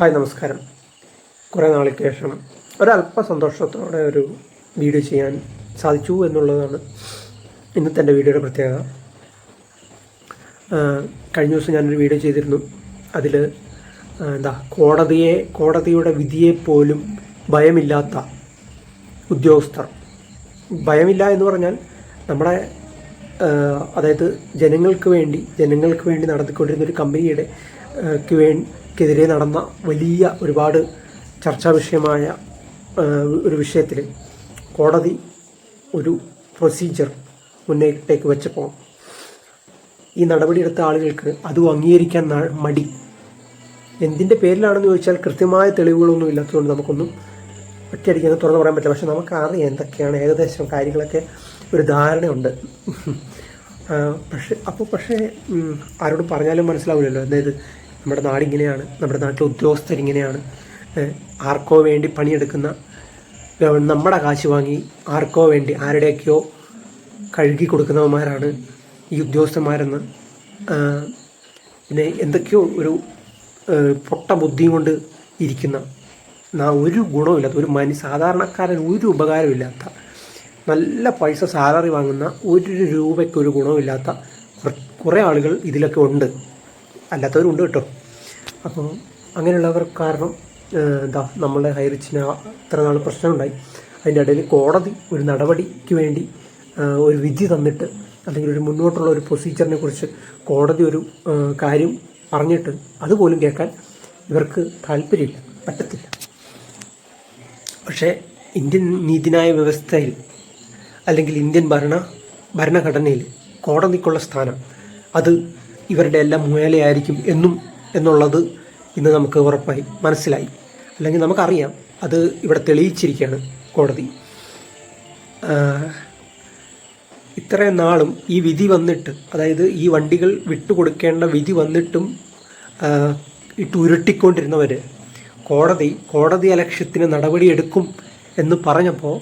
Hi നമസ്കാരം. കുറേ നാൾക്ക് ശേഷം ഒരല്പ സന്തോഷത്തോടെ ഒരു വീഡിയോ ചെയ്യാൻ സാധിച്ചു എന്നുള്ളതാണ് ഇന്നത്തെ എന്റെ വീഡിയോയുടെ പ്രത്യേകത. കഴിഞ്ഞ ദിവസം ഞാനൊരു വീഡിയോ ചെയ്തിരുന്നു. അതിൽ എന്താ കോടതിയെ കോടതിയുടെ വിധിയെ പോലും ഭയമില്ലാത്ത ഉദ്യോഗസ്ഥർ. ഭയമില്ല എന്ന് പറഞ്ഞാൽ നമ്മുടെ അതായത് ജനങ്ങൾക്ക് വേണ്ടി ജനങ്ങൾക്ക് വേണ്ടി നടത്തിക്കൊണ്ടിരുന്ന ഒരു കമ്പനിയുടെ ക്കെതിരെ നടന്ന വലിയ ഒരുപാട് ചർച്ചാ വിഷയമായ ഒരു വിഷയത്തിൽ കോടതി ഒരു പ്രൊസീജിയർ മുന്നേറ്റേക്ക് വെച്ചപ്പോൾ ഈ നടപടിയെടുത്ത ആളുകൾക്ക് അതും അംഗീകരിക്കാൻ മടി. എന്തിന്റെ പേരിലാണെന്ന് ചോദിച്ചാൽ കൃത്യമായ തെളിവുകളൊന്നും ഇല്ലാത്തതുകൊണ്ട് നമുക്കൊന്നും ഒറ്റയടിക്കാൻ തുറന്നു പറയാൻ പറ്റില്ല. പക്ഷെ നമുക്കറിയാം എന്തൊക്കെയാണ് ഏകദേശം കാര്യങ്ങളൊക്കെ. ഒരു ധാരണയുണ്ട്. പക്ഷെ അപ്പോൾ പക്ഷേ ആരോട് പറഞ്ഞാലും മനസ്സിലാവില്ലല്ലോ. അതായത് നമ്മുടെ നാടിങ്ങനെയാണ് നമ്മുടെ നാട്ടിലെ ഉദ്യോഗസ്ഥരിങ്ങനെയാണ് ആർക്കോ വേണ്ടി പണിയെടുക്കുന്ന നമ്മുടെ കാശ് വാങ്ങി ആർക്കോ വേണ്ടി ആരുടെയൊക്കെയോ കഴുകി കൊടുക്കുന്നവന്മാരാണ് ഈ ഉദ്യോഗസ്ഥന്മാരെന്ന്. പിന്നെ എന്തൊക്കെയോ ഒരു പൊട്ട ബുദ്ധിയും കൊണ്ട് ഇരിക്കുന്ന ഒരു ഗുണമില്ലാത്ത ഒരു മനുഷ്യ സാധാരണക്കാരൻ ഒരു ഉപകാരമില്ലാത്ത നല്ല പൈസ സാലറി വാങ്ങുന്ന ഒരു രൂപയ്ക്ക് ഒരു ഗുണമില്ലാത്ത കുറ- ആളുകൾ ഇതിലൊക്കെ ഉണ്ട്. അല്ലാത്തവരുണ്ട് കേട്ടോ. അപ്പം അങ്ങനെയുള്ളവർ കാരണം എന്താ നമ്മളെ ഹൈറിച്ചിന് ഇത്ര നാൾ പ്രശ്നമുണ്ടായി. അതിന്റെ ഇടയിൽ കോടതി ഒരു നടപടിക്ക് വേണ്ടി ഒരു വിധി തന്നിട്ട് അല്ലെങ്കിൽ ഒരു മുന്നോട്ടുള്ള ഒരു പ്രൊസീജിയറിനെ കുറിച്ച് കോടതി ഒരു കാര്യം പറഞ്ഞിട്ട് അതുപോലും കേൾക്കാൻ ഇവർക്ക് താല്പര്യമില്ല. പറ്റത്തില്ല. പക്ഷേ ഇന്ത്യൻ നീതിന്യായ വ്യവസ്ഥയിൽ അല്ലെങ്കിൽ ഇന്ത്യൻ ഭരണ ഭരണഘടനയിൽ കോടതിക്കുള്ള സ്ഥാനം. അത് ഇവരുടെ എല്ലാം മുയലയായിരിക്കും എന്നും എന്നുള്ളത് ഇന്ന് നമുക്ക് ഉറപ്പായി മനസ്സിലായി. അല്ലെങ്കിൽ നമുക്കറിയാം അത് ഇവിടെ തെളിയിച്ചിരിക്കുകയാണ് കോടതി. ഇത്രയും നാളും ഈ വിധി വന്നിട്ട് അതായത് ഈ വണ്ടികൾ വിട്ടുകൊടുക്കേണ്ട വിധി വന്നിട്ടും ഇട്ട് ഉരുട്ടിക്കൊണ്ടിരുന്നവർ കോടതി കോടതി അലക്ഷ്യത്തിന് നടപടിയെടുക്കും എന്ന് പറഞ്ഞപ്പോൾ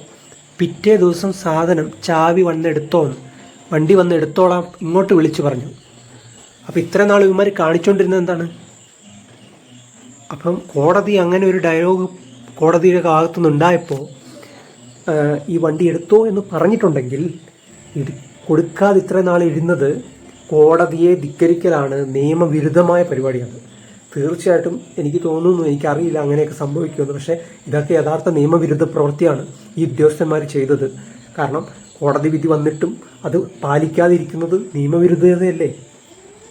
പിറ്റേ ദിവസം സാധനം ചാവി വന്നെടുത്തോന്ന്. വണ്ടി വന്ന് എടുത്തോളാം ഇങ്ങോട്ട് വിളിച്ചു പറഞ്ഞു. അപ്പോൾ ഇത്ര നാൾ ഇവന്മാർ കാണിച്ചുകൊണ്ടിരുന്നത് എന്താണ്? അപ്പം കോടതി അങ്ങനെ ഒരു ഡയലോഗ് കോടതിയുടെ ഭാഗത്തുനിന്ന് ഈ വണ്ടി എടുത്തോ എന്ന് പറഞ്ഞിട്ടുണ്ടെങ്കിൽ ഇത് കൊടുക്കാതെ ഇത്ര നാൾ ഇരുന്നത് കോടതിയെ ധിക്കരിക്കലാണ് നിയമവിരുദ്ധമായ പരിപാടിയാണ്. തീർച്ചയായിട്ടും എനിക്ക് തോന്നുന്നു എനിക്കറിയില്ല അങ്ങനെയൊക്കെ സംഭവിക്കുമെന്ന്. പക്ഷേ ഇതൊക്കെ യഥാർത്ഥ നിയമവിരുദ്ധ പ്രവൃത്തിയാണ് ഈ ഉദ്യോഗസ്ഥന്മാർ ചെയ്തത്. കാരണം കോടതി വിധി വന്നിട്ടും അത് പാലിക്കാതിരിക്കുന്നത് നിയമവിരുദ്ധതയല്ലേ?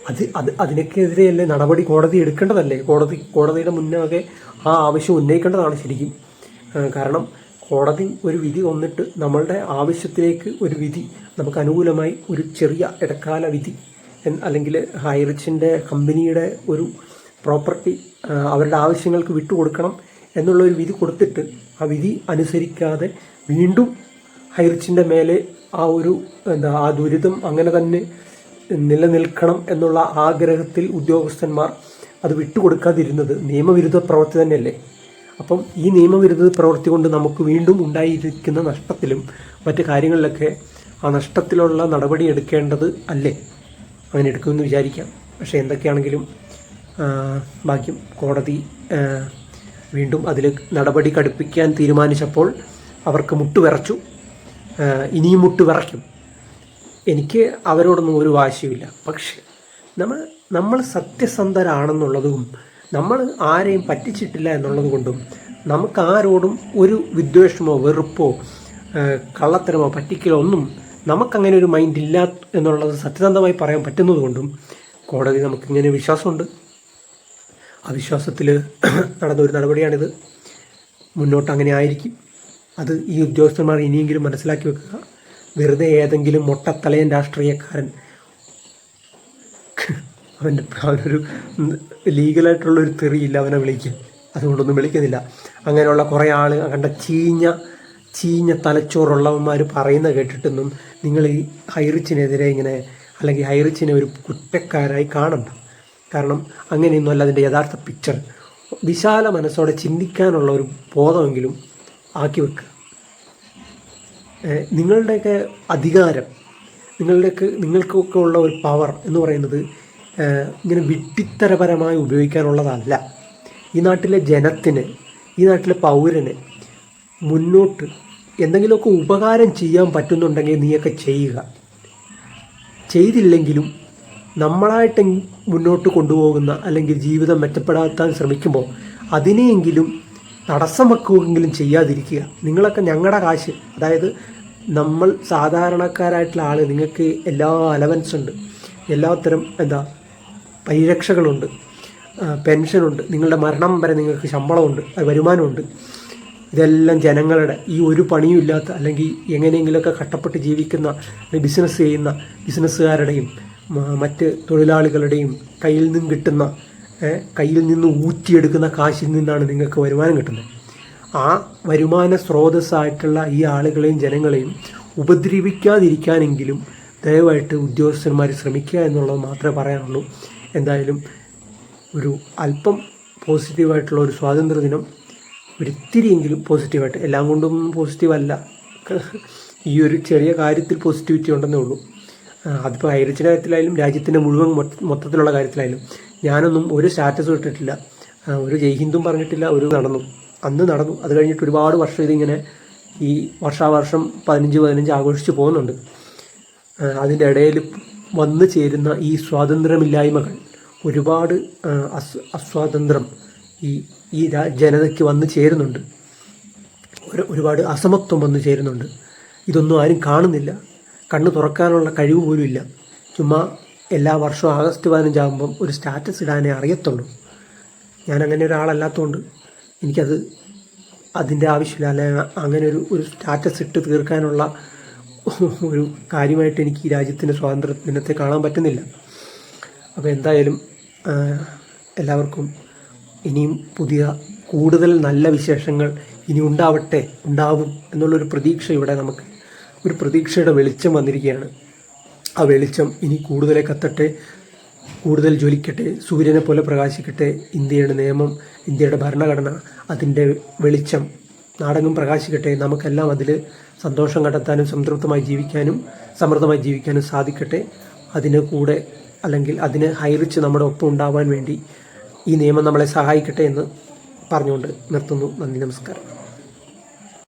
അത് അത് അതിനൊക്കെതിരെയല്ലേ നടപടി കോടതി എടുക്കേണ്ടതല്ലേ? കോടതി കോടതിയുടെ മുന്നാകെ ആ ആവശ്യം ഉന്നയിക്കേണ്ടതാണ് ശരിക്കും. കാരണം കോടതി ഒരു വിധി വന്നിട്ട് നമ്മളുടെ ആവശ്യത്തിലേക്ക് ഒരു വിധി നമുക്ക് അനുകൂലമായി ഒരു ചെറിയ ഇടക്കാല വിധി അല്ലെങ്കിൽ ഹൈറിച്ചിന്റെ കമ്പനിയുടെ ഒരു പ്രോപ്പർട്ടി അവരുടെ ആവശ്യങ്ങൾക്ക് വിട്ടുകൊടുക്കണം എന്നുള്ള ഒരു വിധി കൊടുത്തിട്ട് ആ വിധി അനുസരിക്കാതെ വീണ്ടും ഹൈറിച്ചിന്റെ മേലെ ആ ഒരു എന്താ ആ ദുരിതം അങ്ങനെ തന്നെ നിലനിൽക്കണം എന്നുള്ള ആഗ്രഹത്തിൽ ഉദ്യോഗസ്ഥന്മാർ അത് വിട്ടുകൊടുക്കാതിരുന്നത് നിയമവിരുദ്ധ പ്രവൃത്തി തന്നെയല്ലേ? അപ്പം ഈ നിയമവിരുദ്ധ പ്രവൃത്തി കൊണ്ട് നമുക്ക് വീണ്ടും ഉണ്ടായിരിക്കുന്ന നഷ്ടത്തിലും മറ്റു കാര്യങ്ങളിലൊക്കെ ആ നഷ്ടത്തിലുള്ള നടപടി എടുക്കേണ്ടത് അല്ലേ? അങ്ങനെ എടുക്കുമെന്ന് വിചാരിക്കാം. പക്ഷേ എന്തൊക്കെയാണെങ്കിലും ഭാഗ്യം കോടതി വീണ്ടും അതിൽ നടപടി കടുപ്പിക്കാൻ തീരുമാനിച്ചപ്പോൾ അവർക്ക് മുട്ടുവിറച്ചു. വിറച്ചു ഇനിയും മുട്ടുവിറയ്ക്കും. എനിക്ക് അവരോടൊന്നും ഒരു വാശിയുമില്ല. പക്ഷേ നമ്മൾ നമ്മൾ സത്യസന്ധരാണെന്നുള്ളതും നമ്മൾ ആരെയും പറ്റിച്ചിട്ടില്ല എന്നുള്ളത് കൊണ്ടും നമുക്ക് ആരോടും ഒരു വിദ്വേഷമോ വെറുപ്പോ കള്ളത്തരമോ പറ്റിക്കലോ ഒന്നും നമുക്കങ്ങനെ ഒരു മൈൻഡ് ഇല്ല എന്നുള്ളത് സത്യസന്ധമായി പറയാൻ പറ്റുന്നതുകൊണ്ടും കോടതി നമുക്കിങ്ങനെ വിശ്വാസമുണ്ട്. ആ വിശ്വാസത്തിൽ നടന്ന ഒരു നടപടിയാണിത്. മുന്നോട്ട് അങ്ങനെ ആയിരിക്കും അത് ഈ ഉദ്യോഗസ്ഥന്മാർ ഇനിയെങ്കിലും മനസ്സിലാക്കി വെക്കുക. വെറുതെ ഏതെങ്കിലും മൊട്ടത്തലയൻ രാഷ്ട്രീയക്കാരൻ അവന്റെ അവനൊരു ലീഗലായിട്ടുള്ളൊരു തെറിയില്ല അവനെ വിളിക്കാൻ. അതുകൊണ്ടൊന്നും വിളിക്കുന്നില്ല. അങ്ങനെയുള്ള കുറേ ആൾ കണ്ട ചീഞ്ഞ ചീഞ്ഞ തലച്ചോറുള്ളവന്മാർ പറയുന്ന കേട്ടിട്ടൊന്നും നിങ്ങൾ ഈ ഹൈറിച്ചിനെതിരെ ഇങ്ങനെ അല്ലെങ്കിൽ ഹൈറിച്ചിനെ ഒരു കുറ്റക്കാരായി കാണണ്ട. കാരണം അങ്ങനെയൊന്നും അല്ല അതിന്റെ യഥാർത്ഥ പിക്ചർ വിശാല മനസ്സോടെ ചിന്തിക്കാനുള്ള ഒരു ബോധമെങ്കിലും ആക്കി വെക്കുക നിങ്ങളുടെയൊക്കെ അധികാരം നിങ്ങളുടെയൊക്കെ നിങ്ങൾക്കൊക്കെ ഉള്ള ഒരു പവർ എന്ന് പറയുന്നത് ഇങ്ങനെ വിട്ടിത്തരപരമായി ഉപയോഗിക്കാനുള്ളതല്ല. ഈ നാട്ടിലെ ജനത്തിന് ഈ നാട്ടിലെ പൗരന് മുന്നോട്ട് എന്തെങ്കിലുമൊക്കെ ഉപകാരം ചെയ്യാൻ പറ്റുന്നുണ്ടെങ്കിൽ നീയൊക്കെ ചെയ്യുക. ചെയ്തില്ലെങ്കിലും നമ്മളായിട്ട് മുന്നോട്ട് കൊണ്ടുപോകുന്ന അല്ലെങ്കിൽ ജീവിതം മെച്ചപ്പെടാത്താൻ ശ്രമിക്കുമ്പോൾ അതിനെയെങ്കിലും തടസ്സം വെക്കുകയെങ്കിലും ചെയ്യാതിരിക്കുക. നിങ്ങളൊക്കെ ഞങ്ങളുടെ കാശ് അതായത് നമ്മൾ സാധാരണക്കാരായിട്ടുള്ള ആൾ നിങ്ങൾക്ക് എല്ലാ അലവൻസ് ഉണ്ട് എല്ലാത്തരം എന്താ പരിരക്ഷകളുണ്ട് പെൻഷനുണ്ട് നിങ്ങളുടെ മരണം വരെ നിങ്ങൾക്ക് ശമ്പളമുണ്ട് വരുമാനമുണ്ട് ഇതെല്ലാം ജനങ്ങളുടെ ഈ ഒരു പണിയും ഇല്ലാത്ത അല്ലെങ്കിൽ എങ്ങനെയെങ്കിലുമൊക്കെ കഷ്ടപ്പെട്ട് ജീവിക്കുന്ന ബിസിനസ് ചെയ്യുന്ന ബിസിനസ്സുകാരുടെയും മറ്റ് തൊഴിലാളികളുടെയും കയ്യിൽ നിന്നും കിട്ടുന്ന കയ്യിൽ നിന്ന് ഊറ്റിയെടുക്കുന്ന കാശിൽ നിന്നാണ് നിങ്ങൾക്ക് വരുമാനം കിട്ടുന്നത്. ആ വരുമാന സ്രോതസ്സായിട്ടുള്ള ഈ ആളുകളെയും ജനങ്ങളെയും ഉപദ്രവിക്കാതിരിക്കാനെങ്കിലും ദയവായിട്ട് ഉദ്യോഗസ്ഥന്മാർ ശ്രമിക്കുക എന്നുള്ളത് മാത്രമേ പറയാനുള്ളൂ. എന്തായാലും ഒരു അല്പം പോസിറ്റീവായിട്ടുള്ള ഒരു സ്വാതന്ത്ര്യ ദിനം ഒരിത്തിരിയെങ്കിലും പോസിറ്റീവായിട്ട് എല്ലാം കൊണ്ടും പോസിറ്റീവല്ല. ഈ ഒരു ചെറിയ കാര്യത്തിൽ പോസിറ്റിവിറ്റി ഉണ്ടെന്നേ ഉള്ളൂ. അതിപ്പോൾ ഹൈറിച്ചിന്റെ കാര്യത്തിലായാലും രാജ്യത്തിന്റെ മുഴുവൻ മൊത്തത്തിലുള്ള കാര്യത്തിലായാലും ഞാനൊന്നും ഒരു സ്റ്റാറ്റസും ഇട്ടിട്ടില്ല. ഒരു ജയ് ഹിന്ദും പറഞ്ഞിട്ടില്ല ഒരു നടന്നു. അന്ന് നടന്നു. അത് കഴിഞ്ഞിട്ട് ഒരുപാട് വർഷം ഇതിങ്ങനെ ഈ വർഷാവർഷം പതിനഞ്ച് പതിനഞ്ച് ആഘോഷിച്ച് പോകുന്നുണ്ട്. അതിന്റെ ഇടയിൽ വന്നു ചേരുന്ന ഈ സ്വാതന്ത്ര്യമില്ലായ്മകൾ ഒരുപാട് അസ് അസ്വാതന്ത്ര്യം ഈ ഈ ജനതയ്ക്ക് വന്നു ചേരുന്നുണ്ട്. ഒരുപാട് അസമത്വം വന്നു ചേരുന്നുണ്ട്. ഇതൊന്നും ആരും കാണുന്നില്ല. കണ്ണ് തുറക്കാനുള്ള കഴിവ് പോലും ഇല്ല. ചുമ്മാ എല്ലാ വർഷവും ആഗസ്റ്റ് പതിനഞ്ചാകുമ്പം ഒരു സ്റ്റാറ്റസ് ഇടാനേ അറിയത്തുള്ളൂ. ഞാൻ അങ്ങനെ ഒരാളല്ലാത്തതുകൊണ്ട് എനിക്കത് അതിന്റെ ആവശ്യമില്ല. അല്ലെങ്കിൽ അങ്ങനെ ഒരു ഒരു സ്റ്റാറ്റസ് ഇട്ട് തീർക്കാനുള്ള ഒരു കാര്യമായിട്ട് എനിക്ക് ഈ രാജ്യത്തിന്റെ സ്വാതന്ത്ര്യ ദിനത്തെ കാണാൻ പറ്റുന്നില്ല. അപ്പോൾ എന്തായാലും എല്ലാവർക്കും ഇനിയും പുതിയ കൂടുതൽ നല്ല വിശേഷങ്ങൾ ഇനി ഉണ്ടാവട്ടെ ഉണ്ടാവും എന്നുള്ളൊരു പ്രതീക്ഷ ഇവിടെ നമുക്ക് ഒരു പ്രതീക്ഷയുടെ വെളിച്ചം വന്നിരിക്കുകയാണ്. ആ വെളിച്ചം ഇനി കൂടുതൽ കത്തട്ടെ കൂടുതൽ ജ്വലിക്കട്ടെ സൂര്യനെ പോലെ പ്രകാശിക്കട്ടെ. ഇന്ത്യയുടെ നിയമം ഇന്ത്യയുടെ ഭരണഘടന അതിന്റെ വെളിച്ചം നാടകം പ്രകാശിക്കട്ടെ. നമുക്കെല്ലാം അതിൽ സന്തോഷം കണ്ടെത്താനും സംതൃപ്തമായി ജീവിക്കാനും സമൃദ്ധമായി ജീവിക്കാനും സാധിക്കട്ടെ. അതിന് കൂടെ അല്ലെങ്കിൽ അതിന് ഹൈറിച്ച് നമ്മുടെ ഒപ്പം ഉണ്ടാവാൻ വേണ്ടി ഈ നിയമം നമ്മളെ സഹായിക്കട്ടെ എന്ന് പറഞ്ഞുകൊണ്ട് നിർത്തുന്നു. നന്ദി നമസ്കാരം.